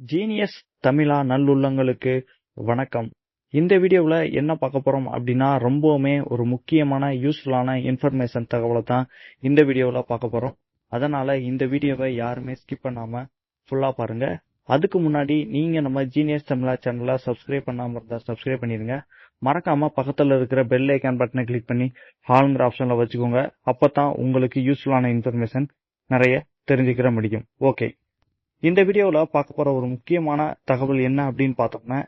Genius தமிழா நல்லுள்ளங்களுக்கு வணக்கம். இந்த வீடியோவில் என்ன பார்க்க போகிறோம் அப்படின்னா ரொம்பவுமே ஒரு முக்கியமான யூஸ்ஃபுல்லான இன்ஃபர்மேஷன் தகவலை தான் இந்த வீடியோவில் பார்க்க போகிறோம் அதனால் இந்த வீடியோவை யாருமே ஸ்கிப் பண்ணாமல் ஃபுல்லாக பாருங்கள் அதுக்கு முன்னாடி நீங்கள் நம்ம ஜீனியஸ் தமிழா சேனலை சப்ஸ்கிரைப் பண்ணாமல் இருந்தால் சப்ஸ்கிரைப் பண்ணிடுங்க மறக்காமல் பக்கத்தில் இருக்கிற பெல் ஐக்கான் பட்டனை கிளிக் பண்ணி ஹால்ங்கிற ஆப்ஷனில் வச்சுக்கோங்க. அப்போ தான் உங்களுக்கு யூஸ்ஃபுல்லான இன்ஃபர்மேஷன் நிறைய தெரிஞ்சுக்கிற முடியும். ஓகே இந்த வீடியோவில் பார்க்க போகிற ஒரு முக்கியமான தகவல் என்ன அப்படின்னு பார்த்தோம்னா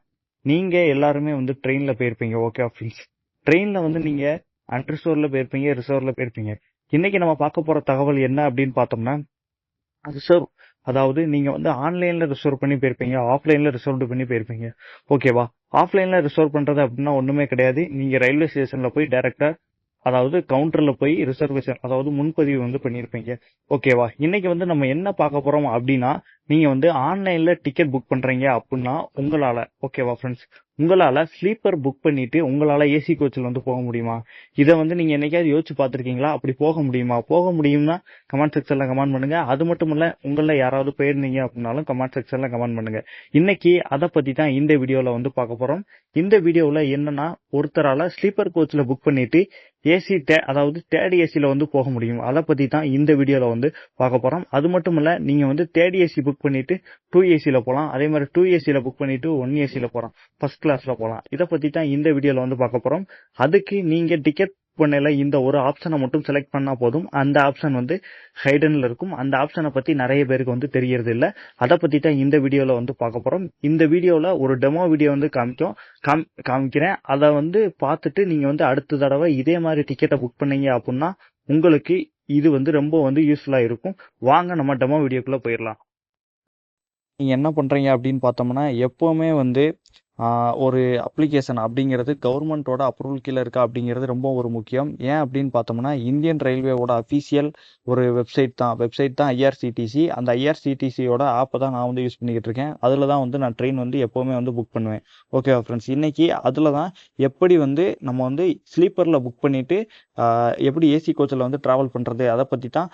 நீங்கள் எல்லாருமே வந்து ட்ரெயினில் போயிருப்பீங்க ஓகே ஃப்ரெண்ட்ஸ் ட்ரெயினில் வந்து நீங்கள் அன்ரிசர்வ்ல போயிருப்பீங்க ரிசர்வில் போயிருப்பீங்க. இன்னைக்கு நம்ம பார்க்க போகிற தகவல் என்ன அப்படின்னு பார்த்தோம்னா ரிசர்வ் அதாவது நீங்கள் வந்து ஆன்லைனில் ரிசர்வ் பண்ணி போயிருப்பீங்க ஆஃப்லைனில் ரிசர்வ் பண்ணி போயிருப்பீங்க. ஓகேவா ஆஃப்லைனில் ரிசர்வ் பண்ணுறது அப்படின்னா ஒன்றுமே கிடையாது. நீங்கள் ரயில்வே ஸ்டேஷனில் போய் டேரெக்டாக அதாவது கவுண்டர்ல போய் ரிசர்வேஷன் அதாவது முன்பதிவு வந்து பண்ணிருப்பீங்க. ஓகேவா இன்னைக்கு வந்து நம்ம என்ன பார்க்க போறோம் அப்படின்னா நீங்க வந்து ஆன்லைன்ல டிக்கெட் புக் பண்றீங்க அப்படின்னா உங்களால ஓகேவா ஃப்ரெண்ட்ஸ் உங்களால ஸ்லீப்பர் புக் பண்ணிட்டு உங்களால ஏசி கோச்சில் வந்து போக முடியுமா? இதை வந்து நீங்க என்னைக்காவது யோசிச்சு பார்த்துருக்கீங்களா? அப்படி போக முடியுமா? போக முடியும்னா கமெண்ட் செக்ஷன்ல கமெண்ட் பண்ணுங்க. அது மட்டும் இல்ல உங்கள யாராவது போயிருந்தீங்க அப்படின்னாலும் கமெண்ட் செக்ஷன்ல கமெண்ட் பண்ணுங்க. இன்னைக்கு அதை பத்தி தான் இந்த வீடியோல வந்து பார்க்க போறோம். இந்த வீடியோல என்னன்னா ஒருத்தரால ஸ்லீப்பர் கோச்சில் புக் பண்ணிட்டு ஏசி டே அதாவது தேர்ட் ஏசியில் வந்து போக முடியும். அதை பற்றி தான் இந்த வீடியோவில் வந்து பார்க்க போகிறோம் அது மட்டும் இல்லை நீங்கள் வந்து தேர்ட் ஏசி புக் பண்ணிவிட்டு டூ ஏசியில் போகலாம் அதே மாதிரி டூ ஏசியில் புக் பண்ணிவிட்டு ஒன் ஏசியில் போகலாம் ஃபர்ஸ்ட் கிளாஸில் போகலாம் இதை பற்றி தான் இந்த வீடியோவில் வந்து பார்க்க போகிறோம் அதுக்கு நீங்கள் டிக்கெட் பண்ணல இந்த ஒரு ஆப்ஷனை மட்டும் செலக்ட் பண்ணா போதும். அந்த ஆப்ஷன் வந்து ஹைடன்ல இருக்கும். அந்த ஆப்ஷனை பத்தி நிறைய பேருக்கு வந்து தெரியறது இல்ல அதை பத்தி தான் இந்த வீடியோல வந்து பார்க்க போறோம். இந்த வீடியோல ஒரு டெமோ வீடியோ வந்து காமிக்கும். காம் காமிக்கிறேன். அதை வந்து பார்த்துட்டு நீங்க வந்து அடுத்த தடவை இதே மாதிரி டிக்கெட்டை புக் பண்ணீங்க அப்படின்னா உங்களுக்கு இது வந்து ரொம்ப வந்து யூஸ்ஃபுல்லா இருக்கும். வாங்க நம்ம டெமோ வீடியோக்குள்ள போயிடலாம் நீங்க என்ன பண்றீங்க அப்படின்னு பார்த்தோம்னா எப்பவுமே வந்து ஒரு அப்ளிகேஷன் அப்படிங்கிறது கவர்மெண்ட்டோட அப்ரூவல் கீழே இருக்கா அப்படிங்கிறது ரொம்ப ஒரு முக்கியம். ஏன் அப்படின்னு பார்த்தோம்னா இந்தியன் ரயில்வேவோட அஃபீஷியல் ஒரு வெப்சைட் தான். வெப்சைட் தான் ஐஆர்சிடிசி அந்த ஐஆர்சிடிசியோட ஆப்பை தான் நான் வந்து யூஸ் பண்ணிக்கிட்டு இருக்கேன். அதில் தான் வந்து நான் ட்ரெயின் வந்து எப்போவுமே வந்து புக் பண்ணுவேன். ஓகேவா ஃப்ரெண்ட்ஸ் இன்றைக்கி அதில் தான் எப்படி வந்து நம்ம வந்து ஸ்லீப்பரில் புக் பண்ணிவிட்டு எப்படி ஏசி கோச்சில் வந்து ட்ராவல் பண்ணுறது அதை பற்றி தான்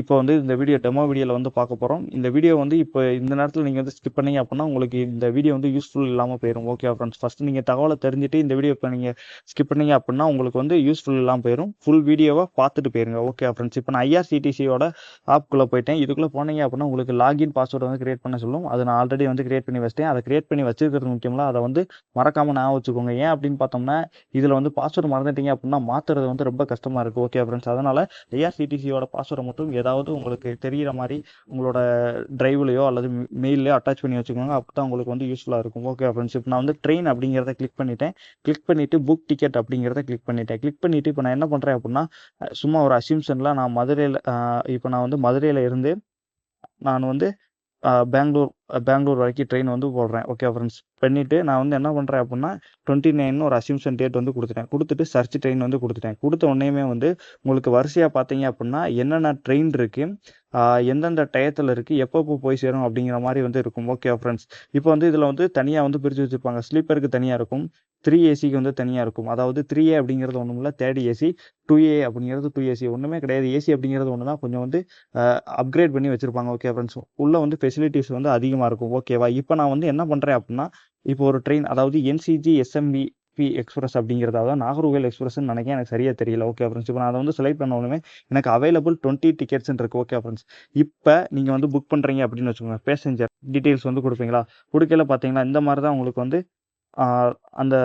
இப்போ வந்து இந்த வீடியோ டெமோ வீடியோவில் வந்து பார்க்க போகிறோம் இந்த வீடியோ வந்து இப்போ இந்த நேரத்தில் நீங்கள் வந்து ஸ்கிப் பண்ணீங்க அப்படின்னா உங்களுக்கு இந்த வீடியோ வந்து யூஸ்ஃபுல் இல்லாமல் போயிடும் ஓகே ஃப்ரெண்ட்ஸ் ஃபஸ்ட் நீங்கள் தகவலை தெரிஞ்சுட்டு இந்த வீடியோ இப்போ நீங்கள் ஸ்கிப் பண்ணீங்க அப்படின்னா உங்களுக்கு வந்து யூஸ்ஃபுல் போயிடும் ஃபுல் வீடியோவை பார்த்துட்டு போயிருங்க. ஓகே ஃப்ரெண்ட்ஸ் இப்போ நான் ஐஆர்சிடிசியோட ஆப்குள்ளே போயிட்டேன். இதுக்குள்ளே போனீங்க அப்படின்னா உங்களுக்கு லாகின் பாஸ்வேர்டு வந்து கிரியேட் பண்ண சொல்லும். அதை நான் ஆல்ரெடி வந்து கிரியேட் பண்ணி வச்சிட்டேன். அதை கிரியேட் பண்ணி வச்சிருக்கிறது முக்கியமில்ல அதை வந்து மறக்காமல் நான் வச்சுக்கோங்க. ஏன் அப்படின்னு பார்த்தோம்னா இதில் வந்து பாஸ்வேர்டு மறந்துட்டீங்க அப்படின்னா மாற்றுறது வந்து ரொம்ப கஷ்டமாக இருக்குது ஓகே ஃப்ரெண்ட்ஸ் அதனால் ஐஆர்சிடிசியோட பாஸ்வேர்டை மட்டும் ஏதாவது உங்களுக்கு தெரிகிற மாதிரி உங்களோட டிரைவ்லையோ அல்லது மெயிலையோ அட்டாச் பண்ணி வச்சுக்கோங்க. அப்போ தான் உங்களுக்கு வந்து யூஸ்ஃபுல்லாக இருக்கும். ஓகே ஃப்ரெண்ட்ஸ் நான் வந்து ட்ரெயின் அப்படிங்கிறத கிளிக் பண்ணிட்டேன். கிளிக் பண்ணிவிட்டு புக் டிக்கெட் அப்படிங்கிறத கிளிக் பண்ணிட்டேன். கிளிக் பண்ணிவிட்டு இப்போ நான் என்ன பண்ணுறேன் அப்படின்னா சும்மா ஒரு அசிம்ஷனில் நான் மதுரையில் இப்போ நான் வந்து மதுரையில் இருந்து நான் வந்து பெங்களூர் பெங்களூர் வரைக்கும் ட்ரெயின் வந்து போடுறேன். ஓகே ஃப்ரெண்ட்ஸ் பண்ணிவிட்டு நான் வந்து என்ன பண்ணுறேன் அப்படின்னா டுவெண்ட்டி நைன் ஒரு அசிம்ஷன் டேட் வந்து கொடுத்துட்டேன். கொடுத்துட்டு சர்ச் ட்ரெயின் வந்து கொடுத்துட்டேன். கொடுத்த உடனேயுமே வந்து உங்களுக்கு வரிசையாக பார்த்தீங்க அப்படின்னா என்னென்ன ட்ரெயின் இருக்குது எந்தெந்த டயத்தில் இருக்குது எப்பப்போ போய் சேரும் அப்படிங்கிற மாதிரி வந்து இருக்கும். ஓகே ஃப்ரெண்ட்ஸ் இப்போ வந்து இதில் வந்து தனியாக வந்து பிரித்து வச்சுருப்பாங்க. ஸ்லீப்பருக்கு தனியாக இருக்கும். த்ரீ ஏசிக்கு வந்து தனியாக இருக்கும். அதாவது த்ரீ ஏ அப்படிங்கிறது ஒன்றும் இல்லை. தேர்ட் ஏசி டூ ஏ அப்படிங்கிறது டூ ஏசி ஒன்றுமே கிடையாது. ஏசி அப்படிங்கிறது ஒன்று தான் கொஞ்சம் வந்து அப்கிரேட் பண்ணி வச்சுருப்பாங்க. ஓகே ஃப்ரெண்ட்ஸ் உள்ளே வந்து ஃபெசிலிட்டிஸ் வந்து அதிகமாக இருக்கும். ஓகேவா இப்போ நான் வந்து என்ன பண்ணுறேன் அப்படின்னா இப்போ ஒரு ட்ரெயின் அதாவது என்சிஜி எஸ்எம்பி பி எக்ஸ்பிரஸ் அப்படிங்கிறதாவது நாகர்கோவில் எக்ஸ்பிரஸ்ன்னு நினைக்க எனக்கு சரியாக தெரியல. ஓகே ஃப்ரெண்ட்ஸ் இப்போ நான் அதை வந்து செலக்ட் பண்ண உடனே எனக்கு அவைலபிள் டுவெண்ட்டி டிக்கெட்ஸ்ன்னு இருக்குது ஓகே ஃப்ரெண்ட்ஸ் இப்போ நீங்கள் வந்து புக் பண்ணுறீங்க அப்படின்னு வச்சுக்கோங்க. பேசஞ்சர் டீட்டெயில்ஸ் வந்து கொடுப்பீங்களா? கொடுக்கல பார்த்தீங்கன்னா இந்த மாதிரி தான் உங்களுக்கு வந்து அந்த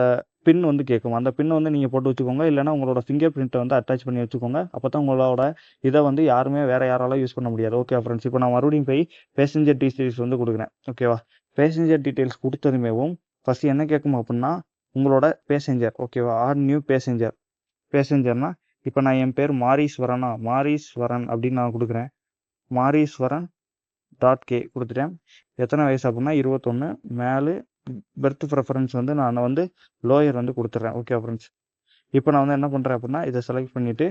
பின் வந்து கேட்கும். அந்த பின் வந்து நீங்கள் போட்டு வச்சுக்கோங்க. இல்லைனா உங்களோட ஃபிங்கர் பிரிண்ட்டை வந்து அட்டாச் பண்ணி வச்சுக்கோங்க. அப்போ தான் உங்களோட இதை வந்து யாருமே வேறு யாராலும் யூஸ் பண்ண முடியாது. ஓகே ஃப்ரெண்ட்ஸ் இப்போ நான் மறுபடியும் போய் பேசஞ்சர் டீட்டெயில்ஸ் வந்து கொடுக்குறேன். ஓகேவா பேசஞ்சர் டீட்டெயில்ஸ் கொடுத்ததுமேவும் ஃபஸ்ட்டு என்ன கேட்கும் அப்படின்னா உங்களோட பேசஞ்சர் ஓகேவா ஆர் நியூ பேசஞ்சர் பேசஞ்சர்னா இப்போ நான் என் பேர் மாரீஸ்வரனா? மாரீஸ்வரன் அப்படின்னு நான் கொடுக்குறேன். மாரீஸ்வரன் டாட் கே கொடுத்துட்டேன். எத்தனை வயசு அப்படின்னா இருபத்தொன்று மேலே பெர்த் ப்ரெஃபரன்ஸ் வந்து நான் வந்து லோயர் வந்து கொடுத்துட்றேன். ஓகே ஃப்ரெண்ட்ஸ் இப்போ நான் வந்து என்ன பண்ணுறேன் அப்படின்னா இதை செலக்ட் பண்ணிவிட்டு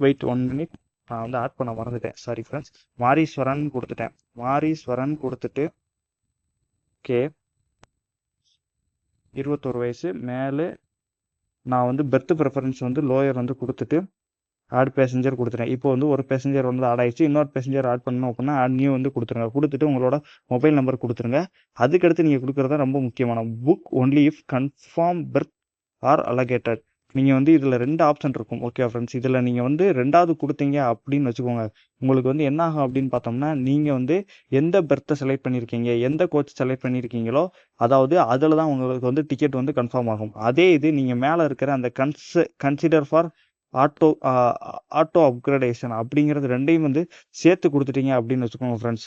வெயிட் ஒன் மினிட் நான் வந்து ஆட் பண்ண மறந்துட்டேன். சாரி ஃப்ரெண்ட்ஸ் மாரீஸ்வரன் கொடுத்துட்டேன். மாரீஸ்வரன் கொடுத்துட்டு ஓகே இருபத்தொரு வயசு மேலே நான் வந்து பெர்த் ப்ரிஃபரன்ஸ் வந்து லோயர் வந்து கொடுத்துட்டு ஆட் பேசஞ்சர் கொடுத்துட்டேன். இப்போ வந்து ஒரு பேசஞ்சர் வந்து ஆட் ஆயிடுச்சு. இன்னொரு பேசஞ்சர் ஆட் பண்ணணும் அப்படின்னா ஆட் நியூ வந்து கொடுத்துருங்க. கொடுத்துட்டு உங்களோட மொபைல் நம்பர் கொடுத்துருங்க. அதுக்கடுத்து நீங்கள் கொடுக்குறது ரொம்ப முக்கியமான book only if confirm berth are allocated நீங்கள் வந்து இதில் ரெண்டு ஆப்ஷன் இருக்கும் ஓகே ஃப்ரெண்ட்ஸ் இதில் நீங்கள் வந்து ரெண்டாவது கொடுத்தீங்க அப்படின்னு வச்சுக்கோங்க. உங்களுக்கு வந்து என்ன ஆகும் அப்படின்னு பார்த்தோம்னா நீங்கள் வந்து எந்த பெர்த்தை செலக்ட் பண்ணியிருக்கீங்க எந்த கோச் செலக்ட் பண்ணியிருக்கீங்களோ அதாவது அதில் தான் உங்களுக்கு வந்து டிக்கெட் வந்து கன்ஃபார்ம் ஆகும். அதே இது நீங்கள் மேலே இருக்கிற அந்த cons consider for auto auto upgradation அப்படிங்கிறது ரெண்டையும் வந்து சேர்த்து கொடுத்துட்டீங்க அப்படின்னு வச்சுக்கோங்க ஃப்ரெண்ட்ஸ்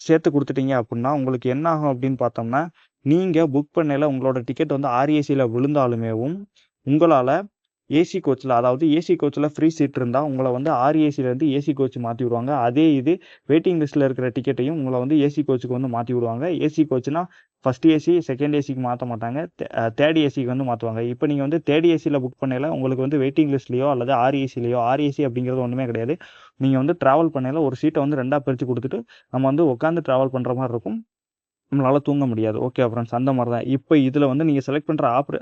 சேர்த்து கொடுத்துட்டீங்க அப்படின்னா உங்களுக்கு என்ன ஆகும் அப்படின்னு பார்த்தோம்னா நீங்கள் புக் பண்ணையில் உங்களோட டிக்கெட் வந்து ஆர்ஏசியில் விழுந்தாலுமேவும் உங்களால் ஏசி கோச்சில் அதாவது ஏசி கோச்சில் ஃப்ரீ சீட் இருந்தால் உங்களை வந்து ஆர்ஏசிலேருந்து ஏசி கோச் மாற்றி விடுவாங்க அதே இது வெயிட்டிங் லிஸ்ட்டில் இருக்கிற டிக்கெட்டையும் உங்களை வந்து ஏசி கோச்சுக்கு வந்து மாற்றி விடுவாங்க ஏசி கோச்சுனா ஃபஸ்ட் ஏசி செகண்ட் ஏசிக்கு மாற்ற மாட்டாங்க தேர்ட் ஏசிக்கு வந்து மாற்றுவாங்க இப்போ நீங்கள் வந்து தேர்ட் ஏசியில் புக் பண்ணையில் உங்களுக்கு வந்து வெயிட்டிங் லிஸ்ட்லையோ அல்லது ஆர்ஏசிலையோ ஆர்ஏசி அப்படிங்கிறது ஒன்றுமே கிடையாது நீங்கள் வந்து ட்ராவல் பண்ணையில் ஒரு சீட்டை வந்து ரெண்டாக பிரித்து கொடுத்துட்டு நம்ம வந்து உட்காந்து ட்ராவல் பண்ணுற மாதிரி இருக்கும் நம்மளால் தூங்க முடியாது. ஓகே ஃப்ரெண்ட்ஸ் அந்த மாதிரி தான் இப்போ இதில் வந்து நீங்கள் செலக்ட் பண்ணுற ஆப்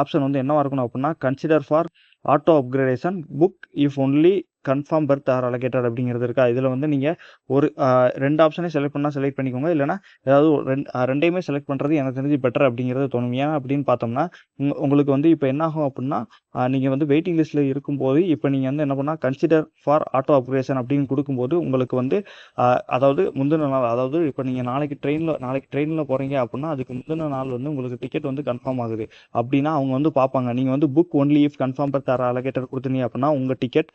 ஆப்ஷன் வந்து என்னவாக இருக்கணும் அப்படின்னா consider for auto upgradation book if only confirm berth are allocated அப்படிங்கிறது இருக்கா? இதில் வந்து நீங்கள் ஒரு ரெண்டு ஆப்ஷனே செலக்ட் பண்ணால் செலக்ட் பண்ணிக்கோங்க. இல்லைனா ஏதாவது ரெண்டு ரெண்டையுமே செலக்ட் பண்ணுறது எனக்கு தெரிஞ்சு பெட்டர் அப்படிங்கிறது தோணும். ஏன் அப்படின்னு பார்த்தோம்னா உங்களுக்கு வந்து இப்போ என்ன ஆகும் அப்படின்னா நீங்கள் வந்து வெயிட்டிங் லிஸ்ட்டில் இருக்கும்போது இப்போ நீங்கள் வந்து என்ன பண்ணால் கன்சிடர் ஃபார் ஆட்டோ ஆப்ரேஷன் அப்படின்னு கொடுக்கும்போது உங்களுக்கு வந்து அதாவது முந்தின நாள் அதாவது இப்போ நீங்கள் நாளைக்கு ட்ரெயினில் நாளைக்கு ட்ரெயினில் போகிறீங்க அப்படின்னா அதுக்கு முந்தின நாள் வந்து உங்களுக்கு டிக்கெட் வந்து கன்ஃபார்ம் ஆகுது. அப்படின்னா அவங்க வந்து பார்ப்பாங்க. நீங்கள் வந்து book only if confirm berth are allocated கொடுத்தீங்க அப்படின்னா உங்கள் டிக்கெட்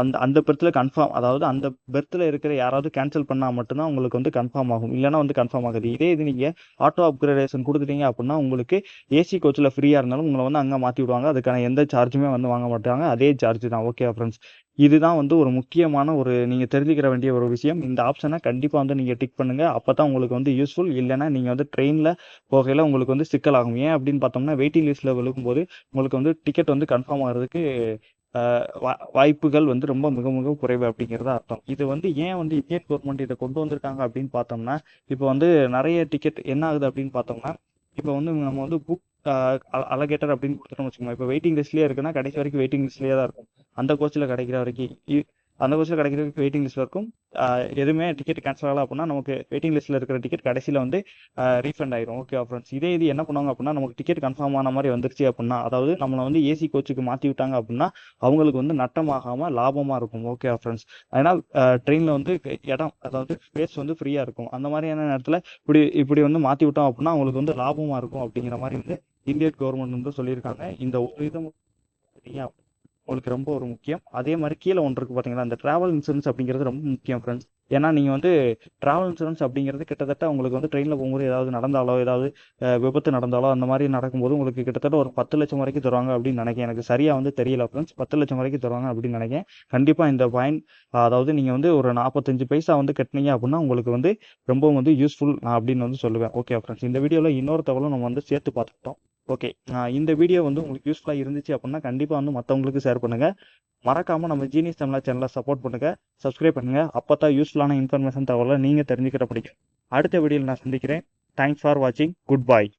அந்த அந்த அந்த பெர்த்தில் கன்ஃபார்ம் அதாவது அந்த பெர்த்தில் இருக்கிற யாராவது கேன்சல் பண்ணால் மட்டும்தான் உங்களுக்கு வந்து கன்ஃபார்ம் ஆகும். இல்லைனா வந்து கன்ஃபார்ம் ஆகுது. இதே இது நீங்கள் ஆட்டோ அப்கிரேடேஷன் கொடுத்துட்டீங்க அப்படின்னா உங்களுக்கு ஏசி கோச்சில் ஃப்ரீயாக இருந்தாலும் உங்களை வந்து அங்கே மாற்றி விடுவாங்க. அதுக்கான எந்த சார்ஜுமே வந்து வாங்க மாட்டாங்க. அதே சார்ஜ் தான். ஓகே ஃப்ரெண்ட்ஸ் இதுதான் வந்து ஒரு முக்கியமான ஒரு நீங்கள் தெரிஞ்சுக்கிற வேண்டிய ஒரு விஷயம். இந்த ஆப்ஷனை கண்டிப்பாக வந்து நீங்கள் டிக் பண்ணுங்கள் அப்போ தான் உங்களுக்கு வந்து யூஸ்ஃபுல் இல்லைனா நீங்கள் வந்து ட்ரெயினில் போகையில் உங்களுக்கு வந்து சிக்கலாகும். ஏன் அப்படின்னு பார்த்தோம்னா வெயிட்டிங் லிஸ்ட்டில் விழுக்கும்போது உங்களுக்கு வந்து டிக்கெட் வந்து கன்ஃபார்ம் ஆகிறதுக்கு வாய்ப்புகள் வந்து ரொம்ப மிக மிக குறைவு அப்படிங்கிறத அர்த்தம். இது வந்து ஏன் வந்து இந்தியன் கவர்மெண்ட் இதை கொண்டு வந்திருக்காங்க அப்படின்னு பார்த்தோம்னா இப்போ வந்து நிறைய டிக்கெட் என்ன ஆகுது அப்படின்னு பார்த்தோம்னா இப்போ வந்து நம்ம வந்து புக் அலகேட்டர் அப்படின்னு கொடுத்துட்டோம் வச்சுக்கோங்க. இப்போ வெயிட்டிங் லிஸ்ட்லேயே இருக்குன்னா கடைசி வரைக்கும் வெயிட்டிங் லிஸ்ட்லேயே தான் இருக்கும். அந்த கோச்சில் கிடைக்கிற வரைக்கும் அந்த கோச்சில் கிடைக்கிறதுக்கு வெயிட்டிங் லிஸ்ட்டில் இருக்கும் எதுவுமே டிக்கெட் கேன்சல் ஆகலாம் அப்படின்னா நமக்கு வெயிட்டிங் லிஸ்ட்டில் இருக்கிற டிக்கெட் கடைசியில் வந்து ரீஃபண்ட் ஆயிரும். ஓகே ஃப்ரெண்ட்ஸ் இதே இது என்ன பண்ணுவாங்க அப்படின்னா நமக்கு டிக்கெட் கன்ஃபார்ம் ஆன மாதிரி வந்துருச்சு அப்படின்னா அதாவது நம்மளை வந்து ஏசி கோச்சுக்கு மாற்றி விட்டாங்க அப்படின்னா அவங்களுக்கு வந்து நட்டமாகாமல் லாபமாக இருக்கும். ஓகே ஃப்ரெண்ட்ஸ் ஏன்னா ட்ரெயினில் வந்து இடம் அதாவது ஸ்பேஸ் வந்து ஃப்ரீயாக இருக்கும். அந்த மாதிரியான நேரத்தில் இப்படி இப்படி வந்து மாற்றி விட்டோம் அப்படின்னா அவங்களுக்கு வந்து லாபமாக இருக்கும் அப்படிங்கிற மாதிரி வந்து இந்தியன் கவர்மெண்ட் வந்து சொல்லியிருக்காங்க. இந்த ஒரு இதை உங்களுக்கு ரொம்ப ஒரு முக்கியம். அதே மாதிரி கீழே ஒன்று இருக்குது பார்த்தீங்களா அந்த ட்ராவல் இன்சூரன்ஸ் அப்படிங்கிறது ரொம்ப முக்கியம் ஃப்ரெண்ட்ஸ் ஏன்னா நீங்கள் வந்து ட்ராவல் இன்சூரன்ஸ் அப்படிங்கிறது கிட்டத்தட்ட உங்களுக்கு வந்து ட்ரெயினில் போகும்போது ஏதாவது நடந்தாலோ ஏதாவது விபத்து நடந்தாலோ அந்த மாதிரி நடக்கும்போது உங்களுக்கு கிட்டத்தட்ட ஒரு பத்து லட்சம் வரைக்கும் தருவாங்க அப்படின்னு நினைக்கிறேன். எனக்கு சரியாக வந்து தெரியல ஃப்ரெண்ட்ஸ் பத்து லட்சம் வரைக்கும் தருவாங்க அப்படின்னு நினைக்கிறேன். கண்டிப்பாக இந்த பாயிண்ட் அதாவது நீங்கள் வந்து ஒரு நாற்பத்தஞ்சு பைசா வந்து கட்டினீங்க அப்படின்னா உங்களுக்கு வந்து ரொம்ப வந்து யூஸ்ஃபுல் நான் அப்படின்னு வந்து சொல்லுவேன். ஓகே ஃப்ரெண்ட்ஸ் இந்த வீடியோவில் இன்னொரு தகவலும் நம்ம வந்து சேர்த்து பார்த்துக்கிட்டோம். ஓகே இந்த வீடியோ வந்து உங்களுக்கு யூஸ்ஃபுல்லாக இருந்துச்சு அப்படின்னா கண்டிப்பாக வந்து மற்றவங்களுக்கு ஷேர் பண்ணுங்கள் மறக்காமல் நம்ம ஜீனியஸ் தமிழா சேனலை சப்போர்ட் பண்ணுங்கள் சப்ஸ்கிரைப் பண்ணுங்கள் அப்போ தான் யூஸ்ஃபுல்லான இன்ஃபர்மேஷன் தகவலை நீங்கள் தெரிஞ்சுக்கிற பிடிக்கும். அடுத்த வீடியோவில் நான் சந்திக்கிறேன். தேங்க்ஸ் ஃபார் வாட்சிங் குட் பாய்